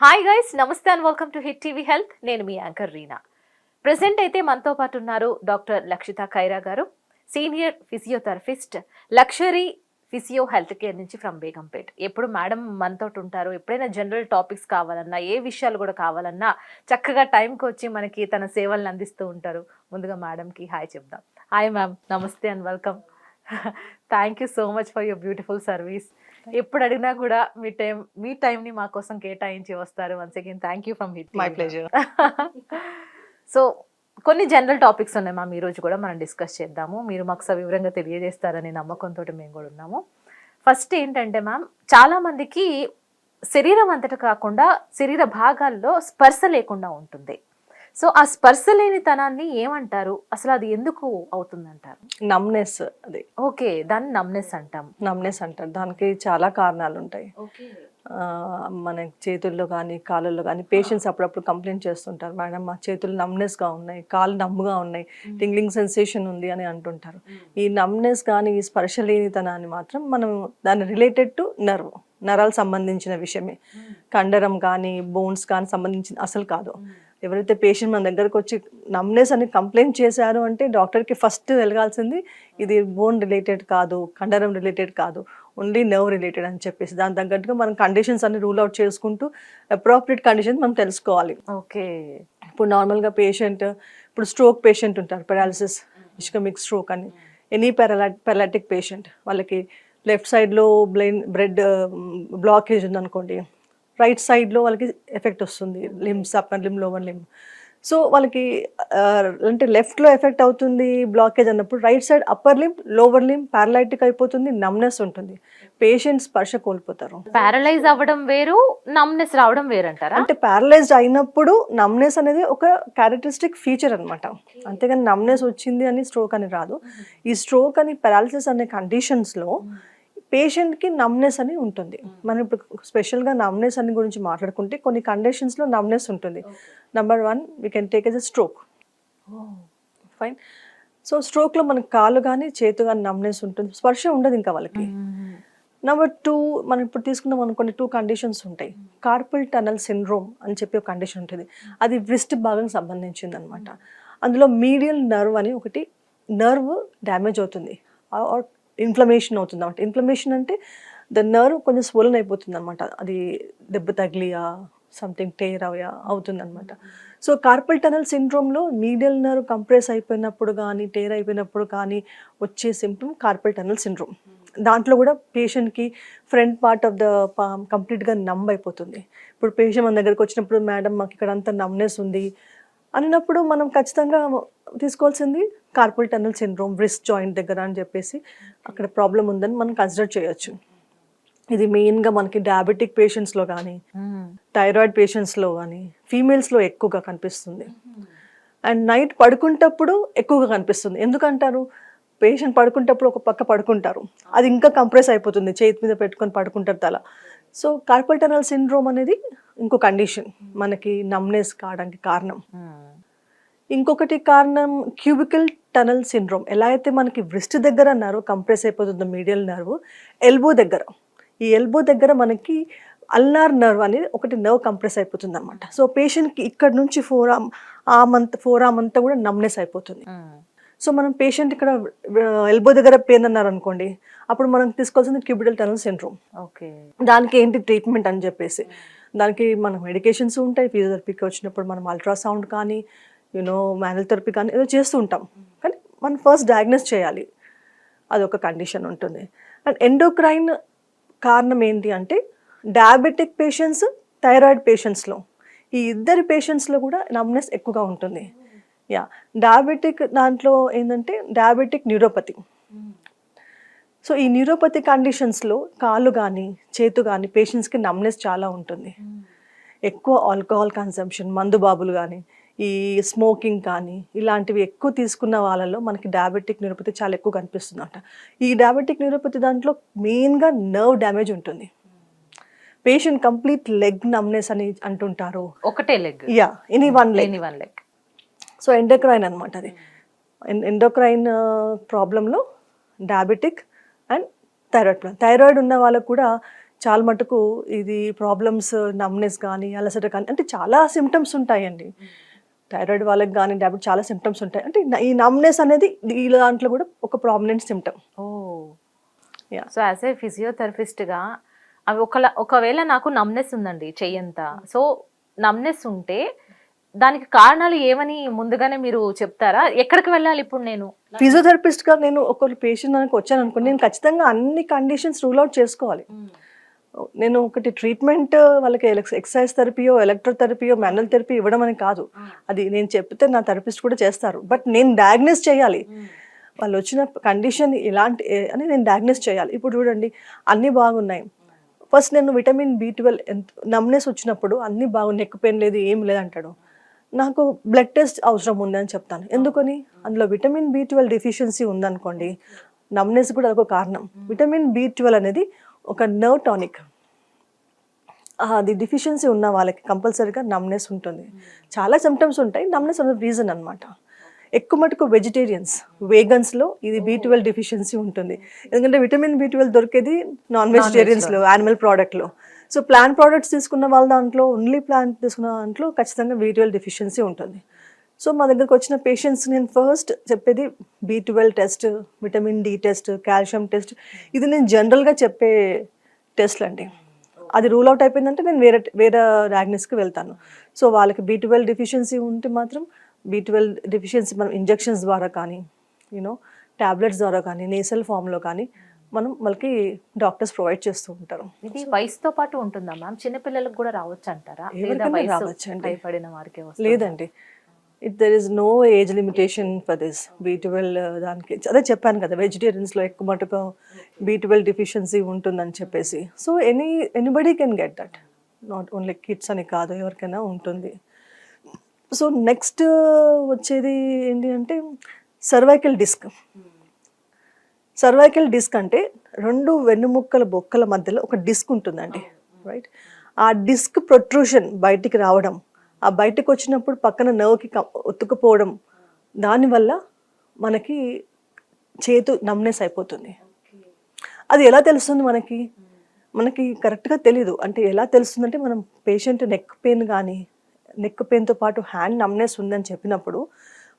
Hi guys నమస్తే and welcome to hit TV health నేను మీ యాంకర్ రీనా. ప్రెసెంట్ అయితే మనతో పాటు ఉన్నారు డాక్టర్ లక్షిత ఖైరా గారు senior physiotherapist luxury physio health care నుంచి ఫ్రమ్ బేగంపేట్. ఎప్పుడు మేడం మనతో ఉంటారు ఎప్పుడైనా జనరల్ టాపిక్స్ కావాలన్నా ఏ విషయాలు కూడా కావాలన్నా చక్కగా టైంకి వచ్చి మనకి తన సేవలను అందిస్తూ ఉంటారు. ముందుగా మేడంకి హాయ్ చెప్దాం. హాయ్ మ్యామ్ నమస్తే and welcome thank you so much for your beautiful service ఎప్పుడు అడిగినా కూడా మీ టైం మీ టైంని మా కోసం కేటాయించి వస్తారు. Once again thank you from hit my pleasure so కొన్ని జనరల్ టాపిక్స్ ఉన్నాయి మ్యామ్ ఈ రోజు కూడా మనం డిస్కస్ చేద్దాము. మీరు మాకు సవివరంగా తెలియజేస్తారనే నమ్మకంతో మేము కూడా ఉన్నాము. ఫస్ట్ ఏంటంటే మ్యామ్ చాలా మందికి శరీరం అంతటా కాకుండా శరీర భాగాల్లో స్పర్శ లేకుండా ఉంటుంది. సో ఆ స్పర్శ లేని తనాన్ని ఏమంటారు? అసలు అది ఎందుకు అవుతుందంటారు? నమ్నెస్ అది. ఓకే దాన్ని నమ్నెస్ అంటాం. నమ్నెస్ అంటారు. దానికి చాలా కారణాలు ఉంటాయి. మన చేతుల్లో కానీ కాళ్ళల్లో కానీ పేషెంట్స్ అప్పుడప్పుడు కంప్లైంట్ చేస్తుంటారు. మేడం మా చేతులు నమ్నెస్గా ఉన్నాయి కాళ్ళు నమ్ముగా ఉన్నాయి టింగ్లింగ్ సెన్సేషన్ ఉంది అని అంటుంటారు. ఈ నమ్నెస్ కానీ ఈ స్పర్శ లేనితనాన్ని మాత్రం మనం దాని రిలేటెడ్ టు నర్వ్ నరాలకు సంబంధించిన విషయమే. కండరం కానీ బోన్స్ కానీ సంబంధించిన అసలు కాదు. ఎవరైతే పేషెంట్ మన దగ్గరకు వచ్చి నమ్నెస్ అని కంప్లైంట్ చేశారు అంటే డాక్టర్కి ఫస్ట్ వెళ్ళగాల్సింది ఇది బోన్ రిలేటెడ్ కాదు కండరం రిలేటెడ్ కాదు ఓన్లీ నర్వ్ రిలేటెడ్ అని చెప్పేసి. దాని తగ్గట్టుగా మనం కండిషన్స్ అన్ని రూల్ అవుట్ చేసుకుంటూ అప్రోప్రియేట్ కండిషన్ మనం తెలుసుకోవాలి. ఓకే. ఇప్పుడు నార్మల్గా పేషెంట్ ఇప్పుడు స్ట్రోక్ పేషెంట్ ఉంటారు పెరాలసిస్ ఇష్కమిక్ స్ట్రోక్ అని. ఎనీ పెరలా పెరాలటిక్ పేషెంట్ వాళ్ళకి లెఫ్ట్ సైడ్లో బ్లైన్ బ్రెడ్ బ్లాకేజ్ ఉందనుకోండి రైట్ సైడ్లో వాళ్ళకి ఎఫెక్ట్ వస్తుంది. Limbs upper limb lower limb so వాళ్ళకి అంటే లెఫ్ట్లో ఎఫెక్ట్ అవుతుంది బ్లాకేజ్ అన్నప్పుడు right side upper limb lower limb paralytic అయిపోతుంది నమ్నెస్ ఉంటుంది. పేషెంట్ స్పర్శ కోల్పోతారు. పారలైజ్ అవ్వడం వేరు నమ్నెస్ రావడం వేరు అంటారా అంటే ప్యారలైజ్డ్ అయినప్పుడు నమ్నెస్ అనేది ఒక క్యారెక్టరిస్టిక్ ఫీచర్ అనమాట అంతేగాని నమ్నెస్ వచ్చింది అని స్ట్రోక్ అని రాదు. ఈ స్ట్రోక్ అని పారాలసిస్ అనే కండిషన్స్లో పేషెంట్కి నమ్నెస్ అని ఉంటుంది. మనం ఇప్పుడు స్పెషల్గా నమ్నెస్ అని గురించి మాట్లాడుకుంటే కొన్ని కండిషన్స్లో నమ్నెస్ ఉంటుంది. Number one we can take as a stroke fine so స్ట్రోక్లో మనకి కాళ్ళు కానీ చేతు కానీ నమ్నెస్ ఉంటుంది. స్పర్శ ఉండదు ఇంకా వాళ్ళకి. నెంబర్ టూ మనం ఇప్పుడు తీసుకున్నాం అనుకోండి టూ కండిషన్స్ ఉంటాయి. కార్పల్ టనల్ సిండ్రోమ్ అని చెప్పి ఒక కండిషన్ ఉంటుంది. అది వ్రిస్ట్ భాగం సంబంధించింది అనమాట అందులో మీడియల్ నర్వ్ అని ఒకటి నర్వ్ డ్యామేజ్ అవుతుంది. ఇన్ఫ్లమేషన్ అవుతుంది అనమాట ఇన్ఫ్లమేషన్ అంటే ద నర్వ్ కొంచెం స్వలన్ అయిపోతుంది అనమాట అది దెబ్బ తగిలియా సంథింగ్ టేర్ అవయా అవుతుంది అనమాట సో కార్పల్ టనల్ సిండ్రోమ్లో మీడియల్ నర్వ్ కంప్రెస్ అయిపోయినప్పుడు కానీ టేర్ అయిపోయినప్పుడు కానీ వచ్చే సిమ్టమ్ కార్పల్ టనల్ సిండ్రోమ్ దాంట్లో కూడా పేషెంట్కి front part of the palm కంప్లీట్గా నమ్ అయిపోతుంది. ఇప్పుడు పేషెంట్ మన దగ్గరకు వచ్చినప్పుడు మేడం మాకు ఇక్కడ అంతా నమ్నెస్ ఉంది అన్నప్పుడు మనం ఖచ్చితంగా తీసుకోవాల్సింది carpal tunnel syndrome wrist joint దగ్గర అని చెప్పేసి అక్కడ ప్రాబ్లం ఉందని మనం కన్సిడర్ చేయొచ్చు. ఇది మెయిన్గా మనకి డయాబెటిక్ పేషెంట్స్లో కానీ థైరాయిడ్ పేషెంట్స్లో కానీ ఫీమేల్స్లో ఎక్కువగా కనిపిస్తుంది. అండ్ నైట్ పడుకుంటప్పుడు ఎక్కువగా కనిపిస్తుంది. ఎందుకంటారు? పేషెంట్ పడుకుంటప్పుడు ఒక పక్క పడుకుంటారు. అది ఇంకా కంప్రెస్ అయిపోతుంది. చేతి మీద పెట్టుకొని పడుకుంటారు తల. సో కార్పల్ టనల్ సిండ్రోమ్ అనేది ఇంకో కండిషన్ మనకి నమ్నెస్ కావడానికి కారణం. Hmm. ఇంకొకటి కారణం క్యూబికల్ టనల్ సిండ్రోమ్. ఎలా అయితే మనకి వ్రిస్ట్ దగ్గర నర్వ్ కంప్రెస్ అయిపోతుందో మీడియల్ నర్వ్ ఎల్బో దగ్గర. ఈ ఎల్బో దగ్గర మనకి అల్నార్ నర్వ్ అనేది ఒకటి నర్వ్ కంప్రెస్ అయిపోతుంది అనమాట సో పేషెంట్కి ఇక్కడ నుంచి ఫోర్ ఆమ్ ఆమ్ అంత ఫోర్ ఆమ్ అంతా కూడా నమ్నెస్ అయిపోతుంది. సో మనం పేషెంట్ ఇక్కడ ఎల్బో దగ్గర పెయిన్ అన్నారు అనుకోండి అప్పుడు మనం తీసుకోవాల్సింది క్యూబికల్ టనల్ సిండ్రోమ్ ఓకే. దానికి ఏంటి ట్రీట్మెంట్ అని చెప్పేసి. దానికి మన మెడికేషన్స్ ఉంటాయి ఫిజియోథెరపీకి వచ్చినప్పుడు మనం అల్ట్రాసౌండ్ కానీ యూనో మ్యానల్ థెరపీ కానీ ఏదో చేస్తూ ఉంటాం. కానీ మనం ఫస్ట్ డయాగ్నోస్ చేయాలి. అదొక కండిషన్ ఉంటుంది. అండ్ ఎండోక్రైన్ కారణం ఏంటి అంటే డయాబెటిక్ పేషెంట్స్ థైరాయిడ్ పేషెంట్స్లో ఈ ఇద్దరి పేషెంట్స్లో కూడా నమ్నెస్ ఎక్కువగా ఉంటుంది. యా డయాబెటిక్ దాంట్లో ఏంటంటే డయాబెటిక్ న్యూరోపతి సో ఈ న్యూరోపతి కండిషన్స్లో కాళ్ళు కానీ చేతు కానీ పేషెంట్స్కి నమ్నెస్ చాలా ఉంటుంది. ఎక్కువ ఆల్కహాల్ కన్సంప్షన్ మందు బాబులు కానీ ఈ స్మోకింగ్ కానీ ఇలాంటివి ఎక్కువ తీసుకున్న వాళ్ళలో మనకి డయాబెటిక్ న్యూరోపతి చాలా ఎక్కువ కనిపిస్తుంది అంట ఈ డయాబెటిక్ న్యూరోపతి దాంట్లో మెయిన్గా నర్వ్ డ్యామేజ్ ఉంటుంది. పేషెంట్ కంప్లీట్ లెగ్ నమ్నెస్ అని అంటుంటారు. ఒకటే leg yeah any one leg any one leg so endocrine అనమాట అది. ఎండోక్రైన్ ప్రాబ్లంలో diabetic and thyroid problem thyroid ఉన్న వాళ్ళకు కూడా చాలా మటుకు ఇది ప్రాబ్లమ్స్ నమ్నెస్ కానీ అలసట కానీ అంటే చాలా సిమ్టమ్స్ ఉంటాయండి. థైరాయిడ్ వాళ్ళకి కానీ డయాబెట్ చాలా సిమ్టమ్స్ ఉంటాయి. అంటే ఈ నమ్నెస్ అనేది ఈ దాంట్లో కూడా ఒక ప్రామినెంట్ సిమ్టమ్ ఓ. Yeah. సో యాజ్ ఏ ఫిజియోథెరపిస్ట్గా అవి ఒక ఒకవేళ నాకు నమ్నెస్ ఉందండి చెయ్యంతా సో నమ్నెస్ ఉంటే దానికి కారణాలు ఏమని ముందుగానే మీరు చెప్తారా? ఎక్కడికి వెళ్ళాలి ఇప్పుడు నేను? ఫిజియోథెరపిస్ట్గా నేను ఒక పేషెంట్ దానికి వచ్చాను అనుకోండి నేను ఖచ్చితంగా అన్ని కండిషన్స్ రూల్ అవుట్ చేసుకోవాలి. నేను ఒకటి ట్రీట్మెంట్ వాళ్ళకి ఎక్సర్సైజ్ థెరపీయో ఎలక్ట్రోథెరపీయో మాన్యువల్ థెరపీ ఇవ్వడం అని కాదు. అది నేను చెప్తే నా థెరపిస్ట్ కూడా చేస్తారు. బట్ నేను డయాగ్నోస్ చేయాలి. వాళ్ళు వచ్చిన కండిషన్ ఇలాంటి అని నేను డయాగ్నోస్ చేయాలి. ఇప్పుడు చూడండి అన్నీ బాగున్నాయి. ఫస్ట్ నేను విటమిన్ బి ట్వెల్వ్ ఎంత నమ్నెస్ వచ్చినప్పుడు అన్నీ బాగు నెక్ పెయిన్ లేదు ఏం లేదు అంటాడు. నాకు బ్లడ్ టెస్ట్ అవసరం ఉంది అని చెప్తాను. ఎందుకని? అందులో విటమిన్ బి ట్వెల్వ్ డిఫిషియన్సీ ఉందనుకోండి నమ్నెస్ కూడా అదొక కారణం. విటమిన్ బి ట్వెల్వ్ అనేది ఒక నర్వ్ టానిక్. అది డిఫిషియన్సీ ఉన్న వాళ్ళకి కంపల్సరీగా నమ్నెస్ ఉంటుంది. చాలా సిమ్టమ్స్ ఉంటాయి. నమ్నెస్ అనే రీజన్ అన్నమాట. ఎక్కువ మటుకు వెజిటేరియన్స్ వేగన్స్లో ఇది బి ట్వెల్వ్ డిఫిషియన్సీ ఉంటుంది. ఎందుకంటే విటమిన్ బి ట్వెల్వ్ దొరికేది నాన్ వెజిటేరియన్స్లో యానిమల్ ప్రోడక్ట్లో సో ప్లాంట్ ప్రోడక్ట్స్ తీసుకున్న వాళ్ళ దాంట్లో ఓన్లీ ప్లాంట్ తీసుకున్న దాంట్లో ఖచ్చితంగా బి ట్వెల్వ్ డిఫిషియన్సీ ఉంటుంది. సో మా దగ్గరకు వచ్చిన పేషెంట్స్ నేను ఫస్ట్ చెప్పేది B twelve test vitamin D test calcium test ఇది నేను జనరల్గా చెప్పే టెస్ట్లు అండి అది రూల్ అవుట్ అయిపోయిందంటే నేను వేరే వేరే డయాగ్నోస్కి వెళ్తాను. సో వాళ్ళకి బి ట్వెల్వ్ డిఫిషియన్సీ ఉంటే మాత్రం బి ట్వెల్వ్ డిఫిషియన్సీ మనం ఇంజెక్షన్స్ ద్వారా కానీ యూనో ట్యాబ్లెట్స్ ద్వారా కానీ నేసల్ ఫామ్లో కానీ మనం వాళ్ళకి డాక్టర్స్ ప్రొవైడ్ చేస్తూ ఉంటారు. ఇది వయసుతో పాటు ఉంటుందా మ్యామ్? చిన్నపిల్లలకు కూడా రావచ్చు అంటారా వస్తుందా? లేదండి. It there is no age limitation for this B twelve దానికి అదే చెప్పాను కదా వెజిటేరియన్స్లో ఎక్కువ మటుకు బీ ట్వెల్వ్ డిఫిషియన్సీ ఉంటుందని చెప్పేసి. So any anybody can get that not only kids అని కాదు ఎవరికైనా ఉంటుంది. సో నెక్స్ట్ వచ్చేది ఏంటి అంటే సర్వైకల్ డిస్క్ సర్వైకల్ డిస్క్ అంటే రెండు వెన్నుముక్కల బొక్కల మధ్యలో ఒక డిస్క్ ఉంటుందండి రైట్ ఆ డిస్క్ ప్రొట్రూషన్ బయటికి రావడం ఆ బయటకు వచ్చినప్పుడు పక్కన నర్వ్కి ఒత్తుకుపోవడం దానివల్ల మనకి చేతు నమ్నెస్ అయిపోతుంది. అది ఎలా తెలుస్తుంది మనకి? మనకి కరెక్ట్గా తెలీదు. అంటే ఎలా తెలుస్తుంది అంటే మనం పేషెంట్ నెక్ పెయిన్ కానీ నెక్ పెయిన్తో పాటు హ్యాండ్ నమ్నెస్ ఉందని చెప్పినప్పుడు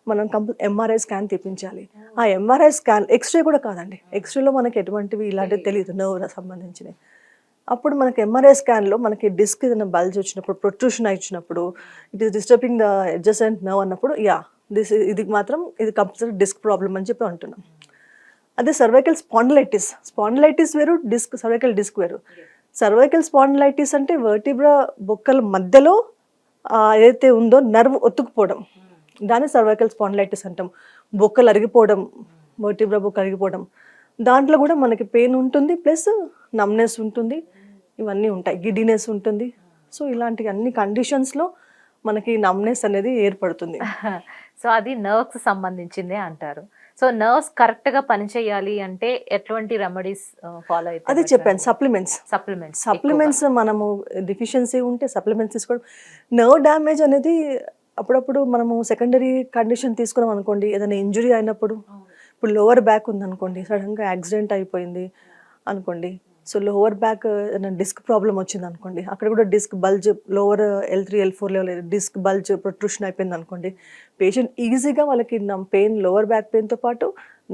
మనం కంపల్ ఎంఆర్ఐ స్కాన్ తీపించాలి ఆ ఎంఆర్ఐ స్కాన్ ఎక్స్రే కూడా కాదండి. ఎక్స్రేలో మనకి ఎటువంటివి ఇలాంటివి తెలియదు నర్వ్ సంబంధించినవి. అప్పుడు మనకి ఎంఆర్ఐ స్కాన్లో మనకి డిస్క్ ఏదైనా బల్జ్ వచ్చినప్పుడు ప్రొట్రూషన్ ఇచ్చినప్పుడు it is disturbing the adjacent nerve అన్నప్పుడు యా దిస్ ఇది మాత్రం ఇది కంపల్సరీ డిస్క్ ప్రాబ్లం అని చెప్పి అంటున్నాం. అదే సర్వైకల్ స్పాండిలైటిస్ స్పాండిలైటిస్ వేరు డిస్క్ సర్వైకల్ డిస్క్ వేరు. సర్వైకల్ స్పాండిలైటిస్ అంటే వర్టిబ్రా బొక్కల మధ్యలో ఏదైతే ఉందో నర్వ్ ఒత్తుకుపోవడం. దాన్ని సర్వైకల్ స్పాండిలైటిస్ అంటాం. బొక్కలు అరిగిపోవడం వర్టిబ్రా బొక్క అరిగిపోవడం. దాంట్లో కూడా మనకి పెయిన్ ఉంటుంది ప్లస్ నమ్నెస్ ఉంటుంది. ఇవన్నీ ఉంటాయి. గిడ్డినెస్ ఉంటుంది. సో ఇలాంటి అన్ని కండిషన్స్లో మనకి నమ్నెస్ అనేది ఏర్పడుతుంది. సో అది నర్వ్స్ సంబంధించిందే అంటారు. సో నర్వ్స్ కరెక్ట్గా పనిచేయాలి అంటే ఎటువంటి రెమెడీస్ ఫాలో అయితే అదే చెప్పాను సప్లిమెంట్స్ సప్లిమెంట్స్ సప్లిమెంట్స్ మనము డిఫిషియన్సీ ఉంటే సప్లిమెంట్స్ తీసుకోవడం. నర్వ్ డ్యామేజ్ అనేది అప్పుడప్పుడు మనము సెకండరీ కండిషన్ తీసుకున్నాం అనుకోండి ఏదైనా ఇంజురీ అయినప్పుడు. ఇప్పుడు లోవర్ బ్యాక్ ఉందనుకోండి సడన్గా యాక్సిడెంట్ అయిపోయింది అనుకోండి. So lower back disc problem వచ్చింది అనుకోండి అక్కడ కూడా disc bulge lower L three L four level disc bulge protrusion అయిపోయింది అనుకోండి పేషెంట్ ఈజీగా వాళ్ళకి నమ్ పెయిన్ లోవర్ బ్యాక్ పెయిన్తో పాటు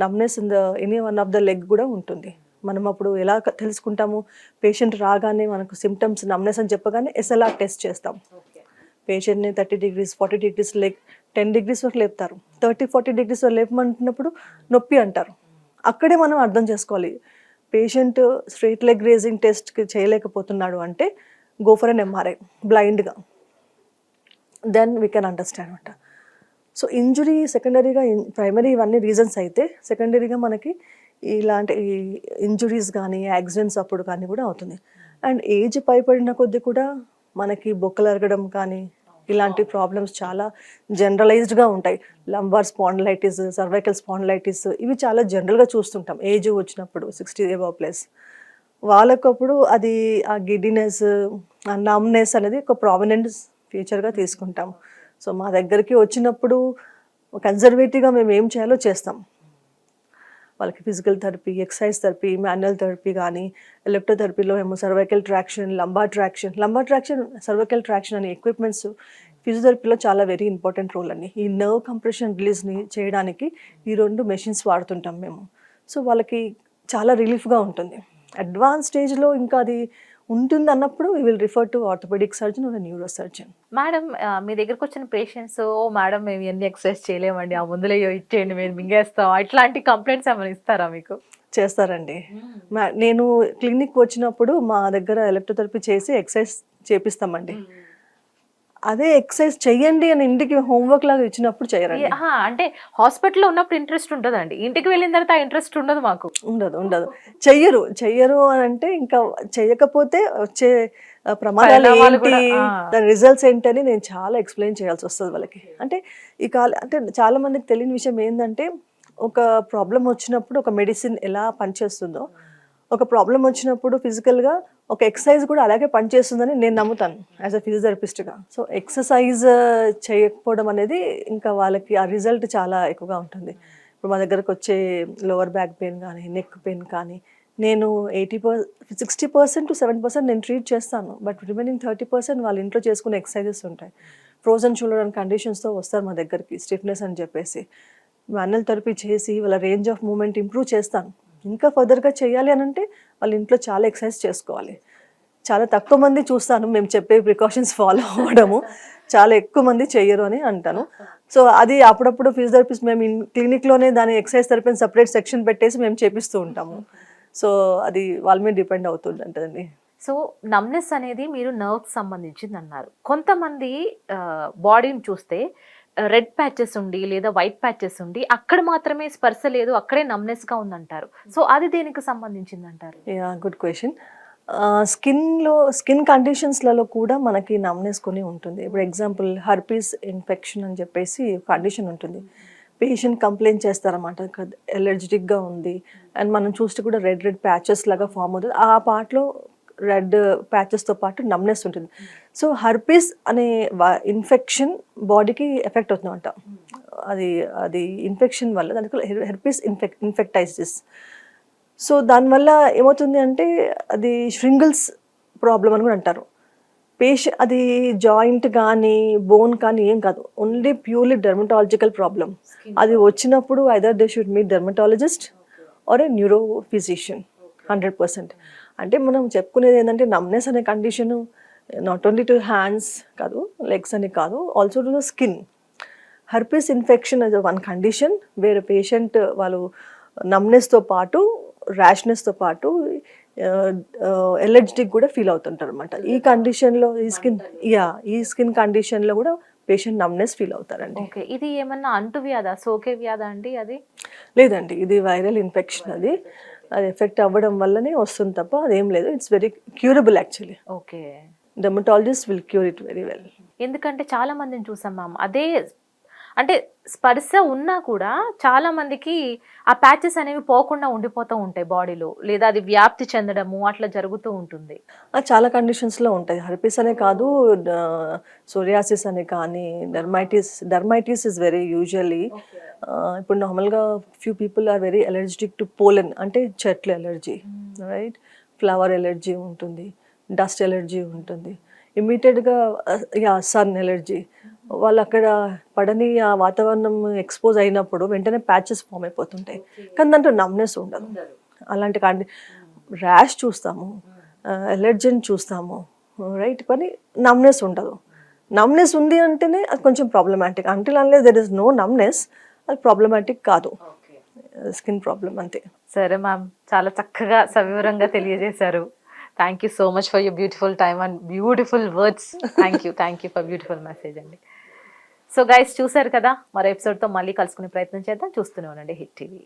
numbness in the any one of the leg కూడా ఉంటుంది. మనం అప్పుడు ఎలా తెలుసుకుంటాము? పేషెంట్ రాగానే మనకు సిమ్టమ్స్ నమ్నెస్ అని చెప్పగానే ఎస్ఎల్ఆర్ టెస్ట్ చేస్తాం. పేషెంట్ని thirty degrees forty degrees leg ten degrees వరకు లేపుతారు. థర్టీ ఫార్టీ డిగ్రీస్ వరకు లేపమంటున్నప్పుడు నొప్పి అంటారు. అక్కడే మనం అర్థం చేసుకోవాలి. పేషెంట్ స్ట్రైట్ లెగ్ రేజింగ్ టెస్ట్కి చేయలేకపోతున్నాడు అంటే గో ఫర్ అన్ ఎంఆర్ఐ బ్లైండ్గా దెన్ వీ కెన్ అండర్స్టాండ్ అనమాట సో ఇంజురీ సెకండరీగా ప్రైమరీ ఇవన్నీ రీజన్స్ అయితే సెకండరీగా మనకి ఇలాంటి ఇంజురీస్ కానీ యాక్సిడెంట్స్ అప్పుడు కానీ కూడా అవుతుంది. అండ్ ఏజ్ పైపడిన కొద్దీ కూడా మనకి బొక్కలు అరగడం కానీ ఇలాంటి ప్రాబ్లమ్స్ చాలా జనరలైజ్డ్గా ఉంటాయి. లంబార్ స్పాండలైటిస్ సర్వైకల్ స్పాండలైటిస్ ఇవి చాలా జనరల్గా చూస్తుంటాం. ఏజ్ వచ్చినప్పుడు సిక్స్టీ అబౌవ్ ప్లస్ వాళ్ళకప్పుడు అది ఆ గిడ్డినెస్ ఆ నమ్నెస్ అనేది ఒక ప్రామినెంట్ ఫీచర్గా తీసుకుంటాం. సో మా దగ్గరికి వచ్చినప్పుడు కన్జర్వేటివ్గా మేము ఏం చేయాలో చేస్తాం. వాళ్ళకి physical therapy exercise therapy manual therapy కానీ ఎలక్ట్రోథెరపీలో ఏమో cervical traction lumbar traction lumbar traction cervical traction అనే ఎక్విప్మెంట్స్ ఫిజియోథెరపీలో చాలా వెరీ ఇంపార్టెంట్ రోల్ అండి. ఈ నర్వ్ కంప్రెషన్ రిలీజ్ని చేయడానికి ఈ రెండు మెషిన్స్ వాడుతుంటాం మేము. సో వాళ్ళకి చాలా రిలీఫ్గా ఉంటుంది. అడ్వాన్స్ స్టేజ్లో ఇంకా అది ఉంటుంది అన్నప్పుడు we will refer to orthopaedic surgeon ఒక న్యూరో సర్జన్ మేడం మీ దగ్గరకు వచ్చిన పేషెంట్స్ ఓ మేడం మేము ఇవన్నీ ఎక్సర్సైజ్ చేయలేమండి. ఆ మందులయ్యో ఇచ్చేయండి మేము మింగేస్తాం. ఇట్లాంటి కంప్లైంట్స్ ఏమైనా ఇస్తారా మీకు? చేస్తారండి. మా- నేను క్లినిక్ వచ్చినప్పుడు మా దగ్గర ఎలక్ట్రోథెరపీ చేసి ఎక్సర్సైజ్ చేపిస్తామండి. అదే ఎక్సర్సైజ్ చెయ్యండి అని ఇంటికి హోంవర్క్ లాగా ఇచ్చినప్పుడు చేయరండి. అంటే హాస్పిటల్లో ఉన్నప్పుడు ఇంట్రెస్ట్ ఉంటుందండి ఇంటికి వెళ్ళిన తర్వాత ఆ ఇంట్రెస్ట్ ఉండదు మాకు. ఉండదు ఉండదు. చెయ్యరు. చెయ్యరు అని అంటే ఇంకా చెయ్యకపోతే వచ్చే ప్రమాదాలు ఏంటి. దాని రిజల్ట్స్ ఏంటని నేను చాలా ఎక్స్ప్లెయిన్ చేయాల్సి వస్తుంది వాళ్ళకి. అంటే ఈ కాల అంటే చాలా మందికి తెలియని విషయం ఏంటంటే ఒక ప్రాబ్లం వచ్చినప్పుడు ఒక మెడిసిన్ ఎలా పనిచేస్తుందో ఒక ప్రాబ్లం వచ్చినప్పుడు ఫిజికల్గా ఒక ఎక్సర్సైజ్ కూడా అలాగే పనిచేస్తుందని నేను నమ్ముతాను యాజ్ అ ఫిజియోథెరపిస్ట్గా సో ఎక్సర్సైజ్ చేయకపోవడం అనేది ఇంకా వాళ్ళకి ఆ రిజల్ట్ చాలా ఎక్కువగా ఉంటుంది. ఇప్పుడు మా దగ్గరకు వచ్చే లోవర్ బ్యాక్ పెయిన్ కానీ నెక్ పెయిన్ కానీ నేను eighty per sixty percent to seven percent నేను ట్రీట్ చేస్తాను. బట్ రిమైనింగ్ థర్టీ పర్సెంట్ వాళ్ళ ఇంట్లో చేసుకునే ఎక్సర్సైజెస్ ఉంటాయి. ఫ్రోజన్ షోల్డర్ అండ్ కండిషన్స్తో వస్తారు మా దగ్గరికి స్టిఫ్నెస్ అని చెప్పేసి. మాన్యువల్ థెరపీ చేసి వాళ్ళ రేంజ్ ఆఫ్ మూమెంట్ ఇంప్రూవ్ చేస్తాను. ఇంకా ఫర్దర్గా చేయాలి అని అంటే వాళ్ళ ఇంట్లో చాలా ఎక్సర్సైజ్ చేసుకోవాలి. చాలా తక్కువ మంది చూస్తాను మేము చెప్పే ప్రికాషన్స్ ఫాలో అవ్వడము. చాలా ఎక్కువ మంది చెయ్యరు అని అంటాను. సో అది అప్పుడప్పుడు ఫిజియోథెరపిస్ట్ మేము క్లినిక్లోనే దాని ఎక్సర్సైజ్ థెరపీని సపరేట్ సెక్షన్ పెట్టేసి మేము చేపిస్తూ ఉంటాము. సో అది వాళ్ళ మీద డిపెండ్ అవుతుందంటదండి. సో నమ్నెస్ అనేది మీరు నర్వ్ సంబంధించింది అన్నారు కొంతమంది బాడీని చూస్తే రెడ్ ప్యాచెస్ ఉండి లేదా వైట్ ప్యాచెస్ ఉండి అక్కడ మాత్రమే స్పర్శ లేదు అక్కడే నమ్నెస్గా గా ఉందంటారు. సో అది దేనికి సంబంధించింది అంటారు యా గుడ్ క్వశ్చన్. స్కిన్లో స్కిన్ కండిషన్స్లలో కూడా మనకి నమ్నెస్ కొని ఉంటుంది. ఇప్పుడు ఎగ్జాంపుల్ హర్పీస్ ఇన్ఫెక్షన్ అని చెప్పేసి కండిషన్ ఉంటుంది. పేషెంట్ కంప్లైంట్ చేస్తారన్నమాట ఎలర్జెటిక్గా ఉంది. అండ్ మనం చూస్తే కూడా రెడ్ రెడ్ ప్యాచెస్ లాగా ఫామ్ అవుతుంది. ఆ పార్ట్లో రెడ్ ప్యాచెస్తో పాటు నమ్నెస్ ఉంటుంది. సో హర్పీస్ అనే ఇన్ఫెక్షన్ బాడీకి ఎఫెక్ట్ అవుతుందంట. అది అది ఇన్ఫెక్షన్ వల్ల దానికి హెర్పీస్ ఇన్ఫెక్ట్ ఇన్ఫెక్టైసిస్ సో దానివల్ల ఏమవుతుంది అంటే అది షృంగిల్స్ ప్రాబ్లం అని కూడా అంటారు. పేషెంట్ అది జాయింట్ కానీ బోన్ కానీ ఏం కాదు. ఓన్లీ ప్యూర్లీ డెర్మటాలజికల్ ప్రాబ్లం అది వచ్చినప్పుడు either they should meet dermatologist or a neuro physician hundred percent అంటే మనం చెప్పుకునేది ఏంటంటే నమ్నెస్ అనే condition not only to hands కాదు లెగ్స్ అని కాదు also to the skin herpes infection అది వన్ కండిషన్ వేరే పేషెంట్ వాళ్ళు నమ్నెస్తో పాటు ర్యాష్నెస్తో పాటు ఎలర్జిటిక్ కూడా ఫీల్ అవుతుంటారు అనమాట ఈ కండిషన్లో ఈ స్కిన్ యా ఈ స్కిన్ కండిషన్లో కూడా పేషెంట్ నమ్నెస్ ఫీల్ అవుతారండి. ఓకే ఇది ఏమన్నా అంటు వ్యాధా సోకే వ్యాధా అండి అది? లేదండి ఇది వైరల్ ఇన్ఫెక్షన్ అది. అది ఎఫెక్ట్ అవ్వడం వల్లనే వస్తుంది తప్ప అదేం లేదు. It's very curable actually okay dermatologist will cure it very well ఎందుకంటే చాలా మందిని చూసాం మ్యామ్. అదే అంటే స్పర్శ ఉన్నా కూడా చాలా మందికి ఆ ప్యాచెస్ అనేవి పోకుండా ఉండిపోతూ ఉంటాయి బాడీలో. లేదా అది వ్యాప్తి చెందడము అట్లా జరుగుతూ ఉంటుంది. చాలా కండిషన్స్లో ఉంటాయి. హర్పిస్ అనే కాదు సోరియాసిస్ అనే కానీ dermatitis dermatitis is very usually ఇప్పుడు నార్మల్గా few people are very allergic to pollen అంటే చెట్లు ఎలర్జీ రైట్ ఫ్లవర్ ఎలర్జీ ఉంటుంది డస్ట్ ఎలర్జీ ఉంటుంది. ఇమీడియట్గా యా సన్ ఎలర్జీ వాళ్ళు అక్కడ పడని ఆ వాతావరణం ఎక్స్పోజ్ అయినప్పుడు వెంటనే ప్యాచెస్ ఫామ్ అయిపోతుంటాయి. కానీ దాంట్లో నమ్నెస్ ఉండదు. అలాంటి కండి ర్యాష్ చూస్తాము ఎలర్జెన్ చూస్తాము రైట్ కానీ నమ్నెస్ ఉండదు. నమ్నెస్ ఉంది అంటేనే అది కొంచెం problematic until unless there is no numbness అది ప్రాబ్లమాటిక్ కాదు. స్కిన్ ప్రాబ్లం అంతే. సరే మ్యామ్ చాలా చక్కగా సవివరంగా తెలియజేశారు. Thank you so much for your beautiful time and beautiful words thank you thank you for beautiful message అండి. సో గైస్ చూసారు కదా? మరో ఎపిసోడ్తో మళ్ళీ కలుసుకునే ప్రయత్నం చేద్దాం. చూస్తూనే ఉండండి హిట్ టీవీ